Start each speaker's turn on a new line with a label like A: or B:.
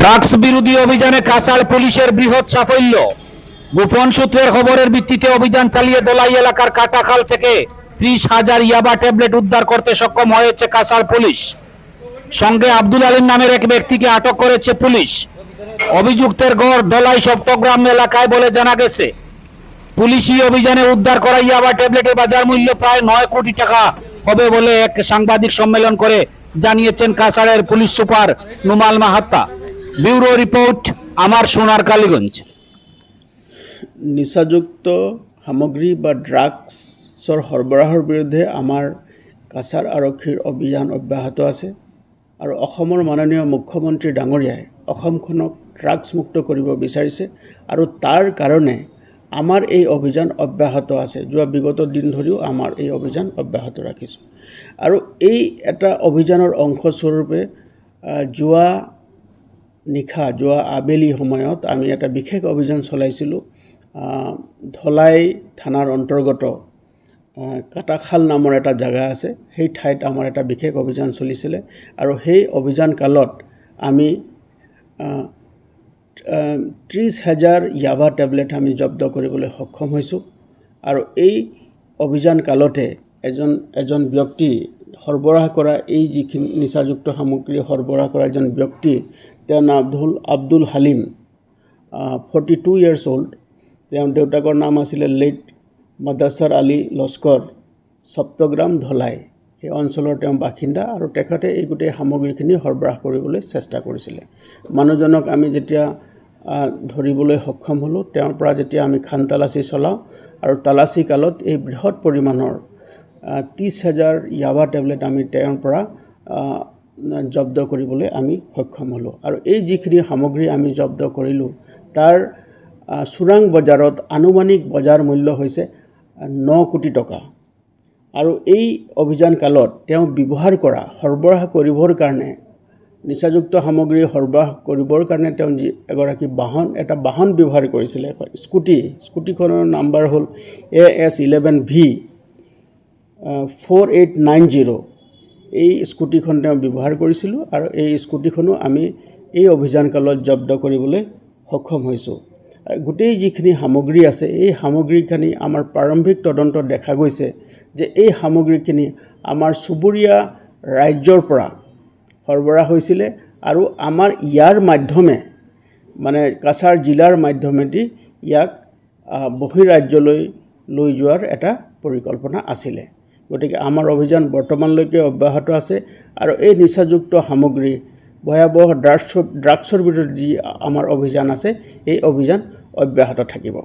A: Drugs বিরোধী অভিযানে কাসাল পুলিশের বৃহৎ সাফল্য। গোপন সূত্রের খবরের ভিত্তিতে অভিযান চালিয়ে দোলাই এলাকার কাটাখাল থেকে ত্রিশ হাজার ইয়াবা ট্যাবলেট উদ্ধার করতে সক্ষম হয়েছে কাসাল পুলিশ। সঙ্গে আব্দুল আলীম নামের এক ব্যক্তিকে আটক করেছে পুলিশ। অভিযুক্তের গড় দলাই সপ্তগ্রাম এলাকায় বলে জানা গেছে। পুলিশি অভিযানে উদ্ধার করা ইয়াবা ট্যাবলেটের বাজার মূল্য প্রায় নয় কোটি টাকা হবে বলে এক সাংবাদিক সম্মেলন করে জানিয়েছেন কাসারের police super Numal Mahatta. Bureau report, আমার সোনার কালীগঞ্জ।
B: নিচাযুক্ত সামগ্ৰী বা ড্ৰাগছৰ সৰবৰাহৰ বিৰুদ্ধে আমাৰ কাছাৰ আৰক্ষীৰ অভিযান অব্যাহত আছে আৰু অসমৰ মাননীয় মুখ্যমন্ত্ৰী ডাঙৰীয়াই অসমখনক ড্ৰাগছমুক্ত কৰিব বিচাৰিছে আৰু তাৰ কাৰণে আমাৰ এই অভিযান অব্যাহত আছে। যোৱা বিগত দিন ধৰিও আমাৰ এই অভিযান অব্যাহত ৰাখিছোঁ। আৰু এই এটা অভিযানৰ অংশস্বৰূপে যোৱা নিশা, যোৱা আবেলি সময়ত আমি এটা বিশেষ অভিযান চলাইছিলোঁ। ধলাই থানাৰ অন্তৰ্গত কাটাখাল নামৰ এটা জেগা আছে। সেই ঠাইত আমাৰ এটা বিশেষ অভিযান চলিছিলে। আৰু সেই অভিযান কালত আমি ত্ৰিছ হাজাৰ ইয়াবা টেবলেট আমি জব্দ কৰিবলৈ সক্ষম হৈছোঁ। আৰু এই অভিযান কালতে এজন এজন ব্যক্তি সৰবৰাহ কৰা, এই যিখিনি নিচাযুক্ত সামগ্ৰী সৰবৰাহ কৰা এজন ব্যক্তি, তেওঁৰ নাম Abdul Abdul Halim forty two years old তেওঁৰ দেউতাকৰ নাম আছিলে লেট মাদাছাৰ আলী লস্কৰ, সপ্তগ্ৰাম ধলাই। সেই অঞ্চলৰ তেওঁ বাসিন্দা আৰু তেখেতে এই গোটেই সামগ্ৰীখিনি সৰবৰাহ কৰিবলৈ চেষ্টা কৰিছিলে। মানুহজনক আমি যেতিয়া ধৰিবলৈ সক্ষম হ'লোঁ তেওঁৰ পৰা যেতিয়া আমি খান তালাচী চলাওঁ আৰু তালাচী কালত এই বৃহৎ পৰিমাণৰ ত্ৰিছ হাজাৰ ইয়াবা টেবলেট আমি তেওঁৰ পৰা জব্দ কৰিবলৈ আমি সক্ষম হ'লোঁ। আৰু এই যিখিনি সামগ্ৰী আমি জব্দ কৰিলোঁ তাৰ চোৰাং বজাৰত আনুমানিক বজাৰ মূল্য হৈছে ন কোটি টকা। আৰু এই অভিযান কালত তেওঁ ব্যৱহাৰ কৰা সৰবৰাহ কৰিবৰ কাৰণে, নিচাযুক্ত সামগ্ৰী সৰবৰাহ কৰিবৰ কাৰণে তেওঁ যি এগৰাকী বাহন, এটা বাহন ব্যৱহাৰ কৰিছিলে স্কুটি, স্কুটিখনৰ নাম্বাৰ হ'ল A S eleven V four eight nine zero' এই স্কুটিখন তেওঁ ব্যৱহাৰ কৰিছিলোঁ আৰু এই স্কুটিখনো আমি এই অভিযান কালত জব্দ কৰিবলৈ সক্ষম হৈছোঁ। গোটেই যিখিনি সামগ্ৰী আছে, এই সামগ্ৰীখিনি আমাৰ প্ৰাৰম্ভিক তদন্তত দেখা গৈছে। যে এই সামগ্ৰীখিনি আমাৰ চুবুৰীয়া ৰাজ্যৰ পৰা সৰবৰাহ হৈছিলে আৰু আমাৰ ইয়াৰ মাধ্যমে মানে কাছাৰ জিলাৰ মাধ্যমেদি ইয়াক বহিৰাজ্যলৈ লৈ যোৱাৰ এটা পৰিকল্পনা আছিলে। গতিকে আমাৰ অভিযান বৰ্তমানলৈকে অব্যাহত আছে আৰু এই নিচাযুক্ত সামগ্ৰী, ভয়াৱহ ড্ৰাগছৰ ড্ৰাগছৰ বিৰুদ্ধে যি আমাৰ অভিযান আছে, এই অভিযান অব্যাহত থাকিব।